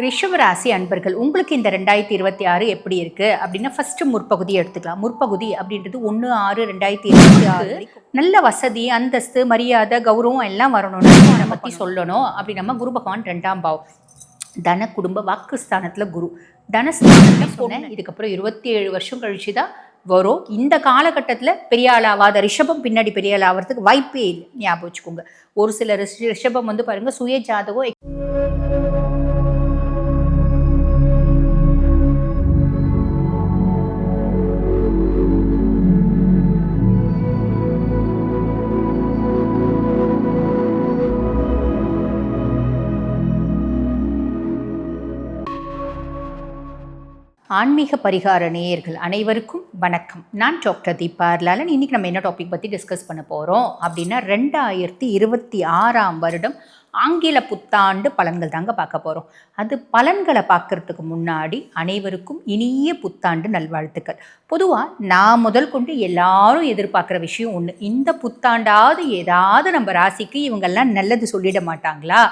ரிஷபராசி அன்பர்கள் உங்களுக்கு இந்த ரெண்டாயிரத்தி இருபத்தி ஆறு எப்படி இருக்கு? அப்படின்னா ஃபர்ஸ்ட் முற்பகுதி எடுத்துக்கலாம். முற்பகுதி அப்படின்றது ஒன்று ஆறு ரெண்டாயிரத்தி இருபத்தி ஆறு. நல்ல வசதி அந்தஸ்து மரியாதை கௌரவம் எல்லாம் வரணும்னு அதை பற்றி சொல்லணும். அப்படி நம்ம குரு பகவான் ரெண்டாம் பாவம். தன குடும்ப வாக்குஸ்தானத்தில் குரு. தனஸ்தானத்தில் சொன்னேன். இதுக்கப்புறம் இருபத்தி ஏழு வருஷம் கழிச்சு தான் வரும். இந்த காலகட்டத்தில் பெரிய ஆளாவாத ரிஷபம் பின்னாடி பெரிய ஆள் ஆகிறதுக்கு வாய்ப்பே இல்லை. ஞாபகம் வச்சுக்கோங்க. ஒரு சில ரிஷ- ரிஷபம் வந்து பாருங்க சுய ஜாதகம் ஆன்மீக பரிகார நேயர்கள் அனைவருக்கும் வணக்கம். நான் டாக்டர் தீபா லாலன் இன்னைக்கு நம்ம என்ன டாபிக் பற்றி டிஸ்கஸ் பண்ண போகிறோம் அப்படின்னா ரெண்டாயிரத்தி இருபத்தி ஆறாம் வருடம் ஆங்கில புத்தாண்டு பலன்கள் தாங்க பார்க்க போகிறோம் அது பலன்களை பார்க்கறதுக்கு முன்னாடி அனைவருக்கும் இனிய புத்தாண்டு நல்வாழ்த்துக்கள். பொதுவாக நான் முதல் கொண்டு எல்லாரும் எதிர்பார்க்குற விஷயம் ஒன்று இந்த புத்தாண்டாவது ஏதாவது நம்ம ராசிக்கு இவங்கெல்லாம் நல்லது சொல்லிட மாட்டாங்களா?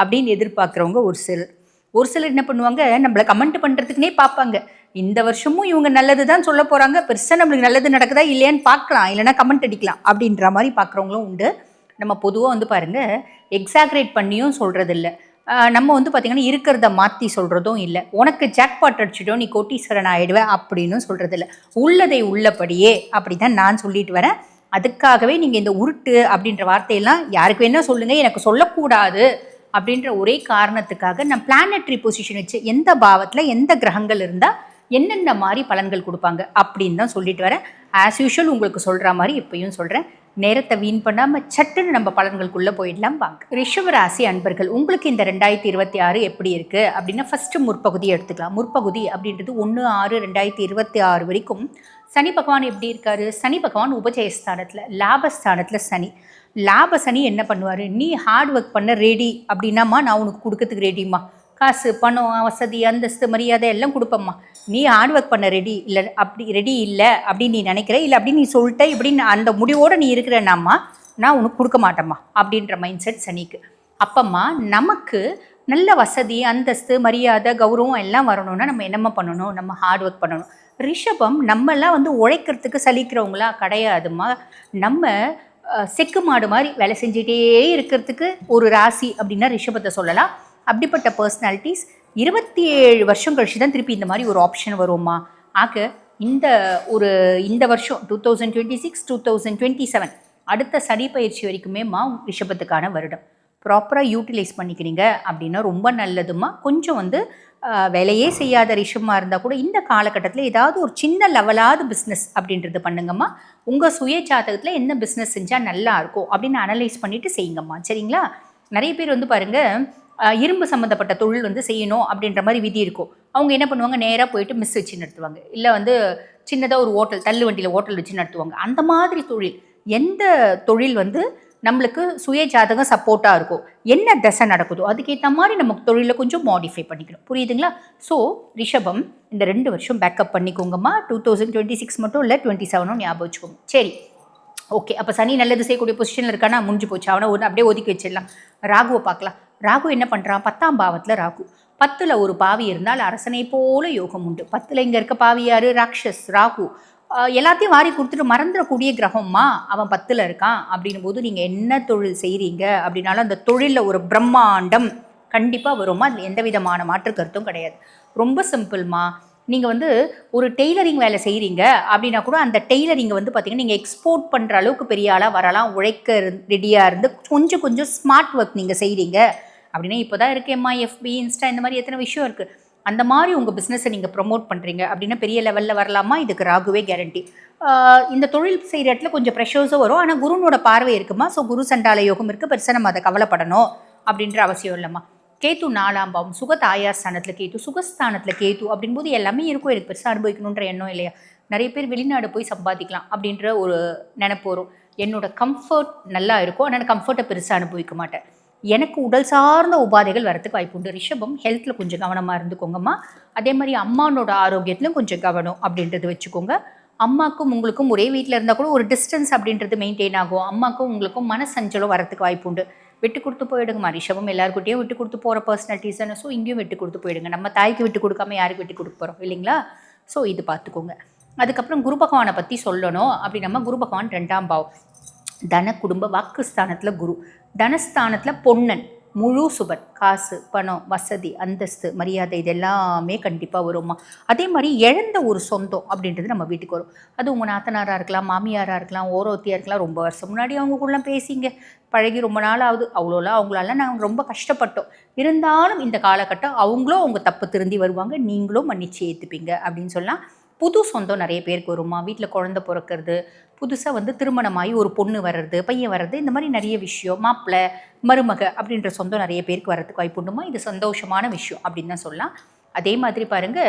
அப்படின்னு எதிர்பார்க்குறவங்க ஒரு சிலர். ஒரு சிலர் என்ன பண்ணுவாங்க நம்மளை கமெண்ட் பண்ணுறதுக்குனே பார்ப்பாங்க. இந்த வருஷமும் இவங்க நல்லது தான் சொல்ல போகிறாங்க பெருசாக நம்மளுக்கு நல்லது நடக்குதா இல்லையான்னு பார்க்கலாம். இல்லைனா கமெண்ட் அடிக்கலாம் அப்படின்ற மாதிரி பார்க்குறவங்களும் உண்டு. நம்ம பொதுவாக வந்து பாருங்கள் எக்ஸாக்ரேட் பண்ணியும் சொல்கிறது இல்லை நம்ம வந்து பார்த்திங்கன்னா இருக்கிறத மாற்றி சொல்கிறதும் இல்லை. உனக்கு ஜாக்பாட் அடிச்சிட்டோம் நீ கோட்டீஸ்வரன் ஆகிடுவேன் அப்படின்னு சொல்கிறது இல்லை உள்ளதை உள்ளபடியே அப்படி தான் நான் சொல்லிட்டு வரேன். அதுக்காகவே நீங்கள் இந்த உருட்டு அப்படின்ற வார்த்தையெல்லாம் யாருக்கு வேணால் சொல்லுங்கள் எனக்கு சொல்லக்கூடாது. அப்படின்ற ஒரே காரணத்துக்காக நான் பிளானட்ரி பொசிஷன் வச்சு எந்த பாவத்தில் எந்த கிரகங்கள் இருந்தால் என்னென்ன மாதிரி பலன்கள் கொடுப்பாங்க அப்படின்னு தான் சொல்லிட்டு வரேன். ஆஸ் யூஷுவல் உங்களுக்கு சொல்கிற மாதிரி இப்பயும் சொல்கிறேன் நேரத்தை வீண் பண்ணாமல் சட்டுன்னு நம்ம பலன்களுக்குள்ளே போயிடலாம் வாங்க. ரிஷவராசி அன்பர்கள் உங்களுக்கு இந்த ரெண்டாயிரத்தி இருபத்தி ஆறு எப்படி இருக்குது அப்படின்னா ஃபஸ்ட்டு முற்பகுதி எடுத்துக்கலாம். முற்பகுதி அப்படின்றது ஒன்று ஆறு ரெண்டாயிரத்தி இருபத்தி ஆறு வரைக்கும் சனி பகவான் எப்படி இருக்காரு? சனி பகவான் உபஜயஸ்தானத்தில் லாபஸ்தானத்தில் சனி. லாப சனி என்ன பண்ணுவார்? நீ ஹார்ட் ஒர்க் பண்ண ரெடி அப்படின்னாம்மா நான் உனக்கு கொடுக்கறதுக்கு ரெடிம்மா காசு பணம் வசதி அந்தஸ்து மரியாதை எல்லாம் கொடுப்பம்மா. நீ ஹார்ட் ஒர்க் பண்ண ரெடி இல்லை அப்படி ரெடி இல்லை அப்படின்னு நீ நினைக்கிற இல்லை அப்படின்னு நீ சொல்லிட்ட இப்படின்னு அந்த முடிவோடு நீ இருக்கிறனாம்மா நான் உனக்கு கொடுக்க மாட்டேம்மா அப்படின்ற மைண்ட் செட் சனிக்கு. அப்பம்மா நமக்கு நல்ல வசதி அந்தஸ்து மரியாதை கௌரவம் எல்லாம் வரணும்னா நம்ம என்னம்மா பண்ணணும்? நம்ம ஹார்ட் ஒர்க் பண்ணணும். ரிஷபம் நம்மெல்லாம் வந்து உழைக்கிறதுக்கு சலிக்கிறவங்களா கிடையாதும்மா. நம்ம செக்கு மாடு மாதிரி வேலை செஞ்சுட்டே இருக்கிறதுக்கு ஒரு ராசி அப்படின்னா ரிஷபத்தை சொல்லலாம். அப்படிப்பட்ட பர்சனாலிட்டிஸ் இருபத்தி ஏழு வருஷம் கழிச்சு தான் திருப்பி இந்த மாதிரி ஒரு ஆப்ஷன் வருமா ஆக இந்த ஒரு இந்த வருஷம் two thousand twenty six two thousand twenty seven அடுத்த சனி பயிற்சி வரைக்குமே மா ரிஷபத்துக்கான வருடம். ப்ராப்பராக யூட்டிலைஸ் பண்ணிக்கிறீங்க அப்படின்னா ரொம்ப நல்லதுமா கொஞ்சம் வந்து வேலையே செய்யாத ரிஷமாக இருந்தால் கூட இந்த காலகட்டத்தில் ஏதாவது ஒரு சின்ன லெவலாவது பிஸ்னஸ் அப்படின்றது பண்ணுங்கம்மா. உங்கள் சுய ஜாதகத்தில் என்ன பிஸ்னஸ் செஞ்சால் நல்லா இருக்கும் அப்படின்னு அனலைஸ் பண்ணிவிட்டு செய்யுங்கம்மா. சரிங்களா? நிறைய பேர் வந்து பாருங்கள் இரும்பு சம்மந்தப்பட்ட தொழில் வந்து செய்யணும் அப்படின்ற மாதிரி விதி இருக்கும். அவங்க என்ன பண்ணுவாங்க? நேராக போயிட்டு மிஸ் வச்சு நடத்துவாங்க இல்லை வந்து சின்னதாக ஒரு ஹோட்டல் தள்ளு வண்டியில் ஹோட்டல் வச்சு நடத்துவாங்க. அந்த மாதிரி தொழில் எந்த தொழில் வந்து நம்மளுக்கு சுய ஜாதகம் சப்போர்ட்டாக இருக்கும். என்ன தசை நடக்குதோ அதுக்கேற்ற மாதிரி நமக்கு தொழிலை கொஞ்சம் மாடிஃபை பண்ணிக்கணும். புரியுதுங்களா? ஸோ ரிஷபம் இந்த ரெண்டு வருஷம் பேக்கப் பண்ணிக்கோங்கம்மா. டூ தௌசண்ட் டுவெண்ட்டி சிக்ஸ் மட்டும் இல்லை டுவெண்ட்டி செவனும் ஞாபகம் வச்சுக்கோங்க. சரி. ஓகே அப்போ சனி நல்லது செய்யக்கூடிய பொசிஷனில் இருக்கானா? முடிஞ்சு போச்சு. அவனை ஒன்று அப்படியே ஒதுக்கி வச்சிடலாம். ராகுவை பார்க்கலாம். ராகு என்ன பண்ணுறான் பத்தாம் பாவத்தில் ராகு. பத்தில் ஒரு பாவி இருந்தால் அரசனை போல யோகம் உண்டு. பத்தில் இங்கே இருக்க பாவி யார் ராக்ஷஸ் ராகு. எல்லாத்தையும் வாரி கொடுத்துட்டு மறந்துடக்கூடிய கிரகம்மா அவன் பத்தில் இருக்கான். அப்படின்னும் போது நீங்கள் என்ன தொழில் செய்கிறீங்க அப்படின்னாலும் அந்த தொழிலில் ஒரு பிரம்மாண்டம் கண்டிப்பாக வருமா அதில் எந்த விதமான மாற்று கருத்தும் கிடையாது. ரொம்ப சிம்பிள்மா. நீங்கள் வந்து ஒரு டெய்லரிங் வேலை செய்கிறீங்க அப்படின்னா கூட அந்த டெய்லரிங்கை வந்து பார்த்தீங்கன்னா நீங்கள் எக்ஸ்போர்ட் பண்ணுற அளவுக்கு பெரிய ஆளாக வரலாம். உழைக்க ரெடியாக இருந்து கொஞ்சம் கொஞ்சம் ஸ்மார்ட் ஒர்க் நீங்கள் செய்கிறீங்க அப்படின்னா இப்போ தான் இருக்கேம்மா எஃபி இன்ஸ்டா இந்த மாதிரி எத்தனை விஷயம் இருக்குது அந்த மாதிரி உங்கள் பிஸ்னஸை நீங்கள் ப்ரொமோட் பண்ணுறீங்க அப்படின்னா பெரிய லெவலில் வரலாமா? இதுக்கு ராகுவே கேரண்டி இந்த தொழில் செய்கிற இடத்துல கொஞ்சம் ப்ரெஷர்ஸும் வரும். ஆனால் குருனோட பார்வை இருக்குமா? ஸோ குரு சண்டால யோகம் இருக்குது பெருசாக நம்ம அதை கவலைப்படணும் அப்படின்ற அவசியம் இல்லைம்மா. கேத்து நாலாம் பாவம் சுக தாயார் ஸ்தானத்தில் கேத்து சுகஸ்தானத்தில் கேத்து அப்படின்போது எல்லாமே இருக்கும். எனக்கு பெருசாக அனுபவிக்கணுன்ற எண்ணம் இல்லையா? நிறைய பேர் வெளிநாடு போய் சம்பாதிக்கலாம் அப்படின்ற ஒரு நினைப்பு வரும். என்னோட கம்ஃபர்ட் நல்லா இருக்கும். ஆனால் கம்ஃபர்ட்டை பெருசாக அனுபவிக்க மாட்டேன். எனக்கு உடல் சார்ந்த உபாதைகள் வரத்துக்கு வாய்ப்பு உண்டு. ரிஷபம் ஹெல்த்தில் கொஞ்சம் கவனமாக இருந்துக்கோங்கம்மா. அதே மாதிரி அம்மானோட ஆரோக்கியத்திலும் கொஞ்சம் கவனம் அப்படின்றது வச்சுக்கோங்க. அம்மாக்கும் உங்களுக்கும் ஒரே வீட்டில் இருந்தால் கூட ஒரு டிஸ்டன்ஸ் அப்படின்றது மெயின்டைன் ஆகும். அம்மாக்கும் உங்களுக்கும் மனசஞ்சலம் வரத்துக்கு வாய்ப்பு உண்டு. விட்டு கொடுத்து போயிடுங்கம்மா. ரிஷபம் எல்லாருக்கிட்டையும் விட்டு கொடுத்து போகிற பர்சனாலிட்டிஸ் தானே. ஸோ இங்கேயும் விட்டு கொடுத்து போயிடுங்க. நம்ம தாய்க்கு விட்டு கொடுக்காம யாருக்கு விட்டு கொடுக்க போகிறோம் இல்லைங்களா? ஸோ இது பார்த்துக்கோங்க. அதுக்கப்புறம் குரு பகவானை பற்றி சொல்லணும். அப்படி நம்ம குரு பகவான் ரெண்டாம் பாவம். தன குடும்ப வாக்குஸ்தானத்தில் குரு. தனஸ்தானத்தில் பொன்னன் முழு சுபன் காசு பணம் வசதி அந்தஸ்து மரியாதை இதெல்லாமே கண்டிப்பாக வரும்மா. அதே மாதிரி இழந்த ஒரு சொந்தம் அப்படின்றது நம்ம வீட்டுக்கு வரும். அது உங்கள் நாத்தனாராக இருக்கலாம் மாமியாராக இருக்கலாம் ஓரோத்தியாக இருக்கலாம் ரொம்ப வருஷம் முன்னாடி அவங்க கூடலாம் பேசிங்க. பழகி ரொம்ப நாள் ஆகுது. அவ்வளோலாம் அவங்களால நாங்கள் ரொம்ப கஷ்டப்பட்டோம். இருந்தாலும் இந்த காலகட்டம் அவங்களும் அவங்க தப்பு திருந்தி வருவாங்க. நீங்களும் மன்னிச்சு ஏற்றுப்பீங்க அப்படின்னு சொல்லலாம் புது சொந்தம் நிறைய பேருக்கு வருமா? வீட்டில் குழந்த பிறக்கிறது புதுசாக வந்து திருமணமாகி ஒரு பொண்ணு வர்றது பையன் வர்றது இந்த மாதிரி நிறைய விஷயம் மாப்பிள்ளை மருமக அப்படின்ற சொந்தம் நிறைய பேருக்கு வர்றதுக்கு வாய்ப்பு உண்டுமா? இது சந்தோஷமான விஷயம் அப்படின்னு தான் சொல்லலாம். அதே மாதிரி பாருங்க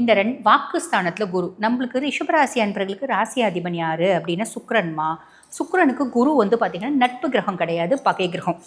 இந்த ரெண் வாக்குஸ்தானத்தில் குரு நம்மளுக்கு ரிஷபராசி அன்பர்களுக்கு ராசி அதிபன் யார் அப்படின்னா சுக்ரன்மா சுக்ரனுக்கு குரு வந்து பார்த்திங்கன்னா நட்பு கிரகம் கிடையாது பகை கிரகம்.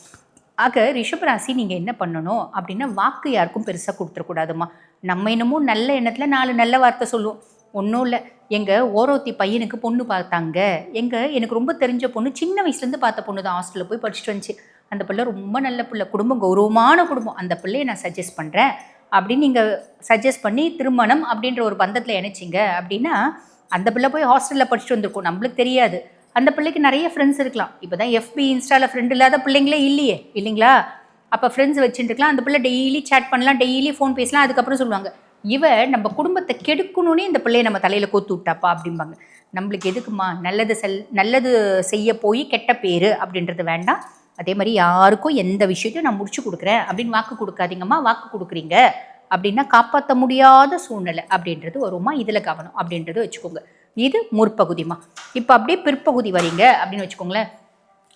ஆக ரிஷபராசி நீங்கள் என்ன பண்ணணும் அப்படின்னா வாக்கு யாருக்கும் பெருசாக கொடுத்துடக்கூடாதுமா நம்ம என்னமோ நல்ல எண்ணத்தில் நாலு நல்ல வார்த்தை சொல்லுவோம். ஒன்றும் இல்லை. எங்கள் ஓரோத்தி பையனுக்கு பொண்ணு பார்த்தாங்க. எங்கள் எனக்கு ரொம்ப தெரிஞ்ச பொண்ணு சின்ன வயசுலேருந்து பார்த்த பொண்ணு தான் ஹாஸ்டலில் போய் படிச்சுட்டு வந்துச்சு. அந்த பிள்ளை ரொம்ப நல்ல பிள்ளை. குடும்பம் கௌரவமான குடும்பம். அந்த பிள்ளையை நான் சஜஸ்ட் பண்ணுறேன் அப்படின்னு நீங்கள் சஜஸ்ட் பண்ணி திருமணம் அப்படின்ற ஒரு பந்தத்தில் இணைச்சிங்க அப்படின்னா அந்த பிள்ளை போய் ஹாஸ்டலில் படிச்சுட்டு வந்திருக்கும். நம்மளுக்கு தெரியாது. அந்த பிள்ளைக்கு நிறைய ஃப்ரெண்ட்ஸ் இருக்கலாம். இப்போ தான் எஃபி இன்ஸ்டாவில் ஃப்ரெண்ட் இல்லாத பிள்ளைங்களே இல்லையே. இல்லைங்களா? அப்போ ஃப்ரெண்ட்ஸ் வச்சுட்டுருக்கலாம் அந்த பிள்ளை டெய்லி சேட் பண்ணலாம். டெய்லி ஃபோன் பேசலாம். அதுக்கப்புறம் சொல்லுவாங்க. இவ நம்ம குடும்பத்தை கெடுக்கணும்னே இந்த பிள்ளைய நம்ம தலையில் கோத்து விட்டாப்பா அப்படிம்பாங்க. நம்மளுக்கு எதுக்குமா நல்லது செல் நல்லது செய்ய போய் கெட்ட பேர் அப்படின்றது வேண்டாம். அதே மாதிரி யாருக்கும் எந்த விஷயத்தையும் நான் முடிச்சு கொடுக்குறேன் அப்படின்னு வாக்கு கொடுக்காதீங்கம்மா வாக்கு கொடுக்குறீங்க அப்படின்னா காப்பாற்ற முடியாத சூழ்நிலை அப்படின்றது வருமா இதில் கவனம் அப்படின்றது வச்சுக்கோங்க. இது முற்பகுதிமா இப்போ அப்படியே பிற்பகுதி வரீங்க அப்படின்னு வச்சுக்கோங்களேன்.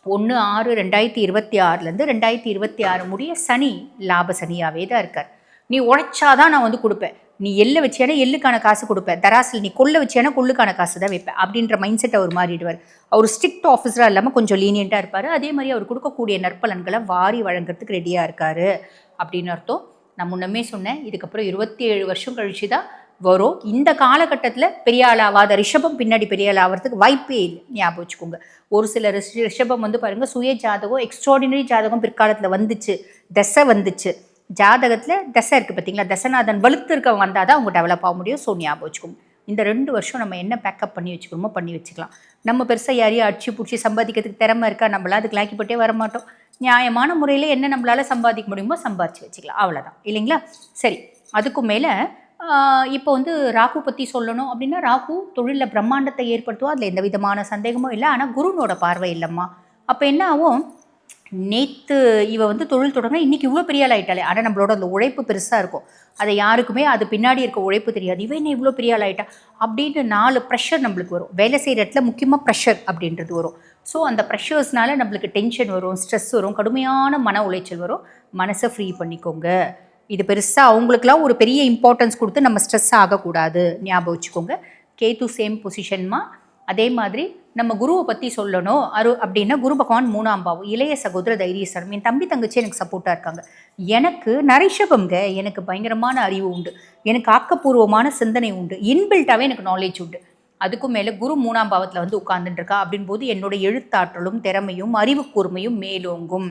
ஒன்று ஆறு ரெண்டாயிரத்தி இருபத்தி ஆறுலேருந்து ரெண்டாயிரத்தி இருபத்தி ஆறு முடிய சனி லாப சனியாகவே தான் இருக்கார். நீ உழைச்சாதான் நான் வந்து கொடுப்பேன். நீ எள்ளு வச்சேன்னா எள்ளுக்கான காசு கொடுப்பேன். தராசில் நீ கொள்ளை வச்சேன்னா கொள்ளுக்கான காசு தான் வைப்பேன். அப்படின்ற மைண்ட் செட் அவர் மாறிடுவார். அவர் ஸ்ட்ரிக்ட் ஆஃபீஸராக இல்லாமல் கொஞ்சம் லீனியண்ட்டாக இருப்பார். அதே மாதிரி அவர் கொடுக்கக்கூடிய நற்பலன்களை வாரி வழங்குறதுக்கு ரெடியாக இருக்கார். அப்படின்னு அர்த்தம். நான் முன்னமே சொன்னேன். இதுக்கப்புறம் இருபத்தி ஏழு வருஷம் கழிச்சு தான் வரும். இந்த காலகட்டத்தில் பெரிய ஆள் ஆகாத ரிஷபம் பின்னாடி பெரிய ஆள் ஆகிறதுக்கு வாய்ப்பே இல்லை. ஞாபகம் வச்சுக்கோங்க. ஒரு சில ரிஷ ரிஷபம் வந்து பாருங்கள் சுய ஜாதகம் எக்ஸ்ட்ராடினரி ஜாதகம் பிற்காலத்தில் வந்துச்சு. தசை வந்துச்சு. ஜாதகத்தில் தசை இருக்குது பார்த்தீங்களா தசநாதன் வலுத்து இருக்க வந்தால் தான் அவங்க டெவலப் ஆக முடியும். ஸோ ஞாபகம் வச்சுக்கோங்க. இந்த ரெண்டு வருஷம் நம்ம என்ன பேக்கப் பண்ணி வச்சுக்கணுமோ பண்ணி வச்சுக்கலாம். நம்ம பெருசாக யாரையும் அடிச்சு பிடிச்சி சம்பாதிக்கிறதுக்கு திறமை இருக்கா? நம்மளால் அதுக்கு லாக்கிப்பட்டே வர மாட்டோம் நியாயமான முறையில் என்ன நம்மளால் சம்பாதிக்க முடியுமோ சம்பாதிச்சு வச்சுக்கலாம். அவ்வளோதான் இல்லைங்களா? சரி. அதுக்கும் மேலே இப்போ வந்து ராகு பற்றி சொல்லணும் அப்படின்னா ராகு தொழிலில் பிரம்மாண்டத்தை ஏற்படுத்துவோம் அதில் எந்த விதமான சந்தேகமும் இல்லை. ஆனால் குருனோட பார்வை இல்லைம்மா. அப்போ என்ன ஆகும்? நேற்று இவ வந்து தொழில் தொடங்க இன்றைக்கி இவ்வளோ பெரிய ஆள் ஆனால் நம்மளோட அந்த உழைப்பு பெருசாக இருக்கும். அதை யாருக்குமே அது பின்னாடி இருக்க உழைப்பு தெரியாது. இவன் என்ன இவ்வளோ பெரிய ஆள் அப்படின்னு நாலு ப்ரெஷர் நம்மளுக்கு வரும். வேலை செய்கிற இடத்துல முக்கியமாக ப்ரெஷர் அப்படின்றது வரும். ஸோ அந்த ப்ரெஷர்ஸ்னால நம்மளுக்கு டென்ஷன் வரும் ஸ்ட்ரெஸ் வரும் கடுமையான மன உளைச்சல் வரும். மனசை ஃப்ரீ பண்ணிக்கோங்க. இது பெருசாக அவங்களுக்குலாம் ஒரு பெரிய இம்பார்ட்டன்ஸ் கொடுத்து நம்ம ஸ்ட்ரெஸ் ஆகக்கூடாது. ஞாபகம் வச்சுக்கோங்க. கேத்து சேம் பொசிஷன்மா அதே மாதிரி நம்ம குருவை பற்றி சொல்லணும். அரு அப்படின்னா குரு பகவான் மூணாம் பாவம். இளைய சகோதர தைரியசரம் என் தம்பி தங்கச்சி எனக்கு சப்போர்ட்டாக இருக்காங்க. எனக்கு நரிஷபம்ங்க எனக்கு பயங்கரமான அறிவு உண்டு. எனக்கு ஆக்கப்பூர்வமான சிந்தனை உண்டு. இன்பில்ட்டாகவே எனக்கு நாலேஜ் உண்டு. அதுக்கும் மேலே குரு மூணாம் பாவத்தில் வந்து உட்கார்ந்துட்டுருக்கா. அப்படின் போது என்னோட எழுத்தாற்றலும் திறமையும் அறிவு கூர்மையும் மேலோங்கும்.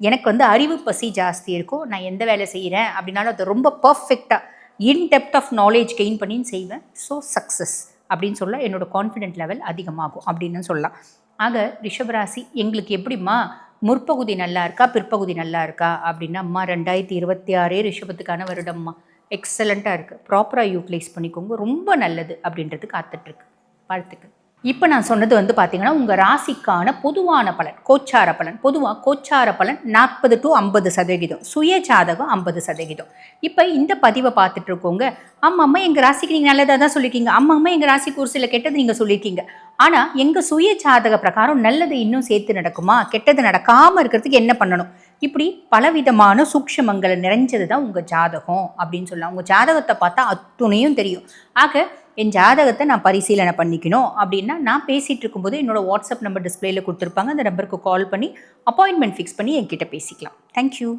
எனக்கு வந்து அறிவு பசி ஜாஸ்தி இருக்கும். நான் எந்த வேலை செய்கிறேன் அப்படின்னாலும் அது ரொம்ப பர்ஃபெக்டாக இன்டெப்த் ஆஃப் நாலேஜ் கெயின் பண்ணின்னு செய்வேன். ஸோ சக்ஸஸ் அப்படின்னு சொல்ல என்னோடய கான்ஃபிடென்ட் லெவல் அதிகமாகும் அப்படின்னு சொல்லலாம். ஆக ரிஷபராசி எங்களுக்கு எப்படிம்மா? முற்பகுதி நல்லா இருக்கா? பிற்பகுதி நல்லா இருக்கா? அப்படின்னா அம்மா ரெண்டாயிரத்தி இருபத்தி ஆறே ரிஷபத்துக்கான வருடம்மா. எக்ஸலண்ட்டாக இருக்குது ப்ராப்பராக யூட்டிலைஸ் பண்ணிக்கோங்க. ரொம்ப நல்லது அப்படின்றது காத்துட்ருக்கு வாழ்த்துக்கள். இப்போ நான் சொன்னது வந்து பார்த்தீங்கன்னா உங்கள் ராசிக்கான பொதுவான பலன் கோச்சார பலன் பொதுவாக கோச்சார பலன் நாற்பது டு ஐம்பது சதவிகிதம் சுய ஜாதகம் ஐம்பது சதவிகிதம் இப்போ இந்த பதிவை பார்த்துட்டு இருக்கோங்க. அம்மா அம்மா எங்கள் ராசிக்கு நீங்கள் நல்லதாக தான் சொல்லியிருக்கீங்க அம்மா அம்மா எங்கள் ராசிக்கு ஒரு சில கெட்டது நீங்கள் சொல்லியிருக்கீங்க ஆனால் எங்கள் சுய ஜாதக பிரகாரம் நல்லது இன்னும் சேர்த்து நடக்குமா? கெட்டது நடக்காமல் இருக்கிறதுக்கு என்ன பண்ணணும்? இப்படி பலவிதமான சூக்ஷமங்களை நிறைஞ்சது தான் உங்கள் ஜாதகம் அப்படின்னு சொல்லலாம். உங்கள் ஜாதகத்தை பார்த்தா அத்துணையும் தெரியும். ஆக என் ஜாதகத்தை நான் பரிசீலனை பண்ணிக்கணும் அப்படின்னா நான் பேசிகிட்டு இருக்கும்போது என்னோடய வாட்ஸ்அப் நம்பர் டிஸ்பிளேயில் கொடுத்துருப்பாங்க. அந்த நம்பருக்கு கால் பண்ணி அப்பாயின்மெண்ட் ஃபிக்ஸ் பண்ணி என்கிட்ட பேசிக்கலாம். தேங்க்யூ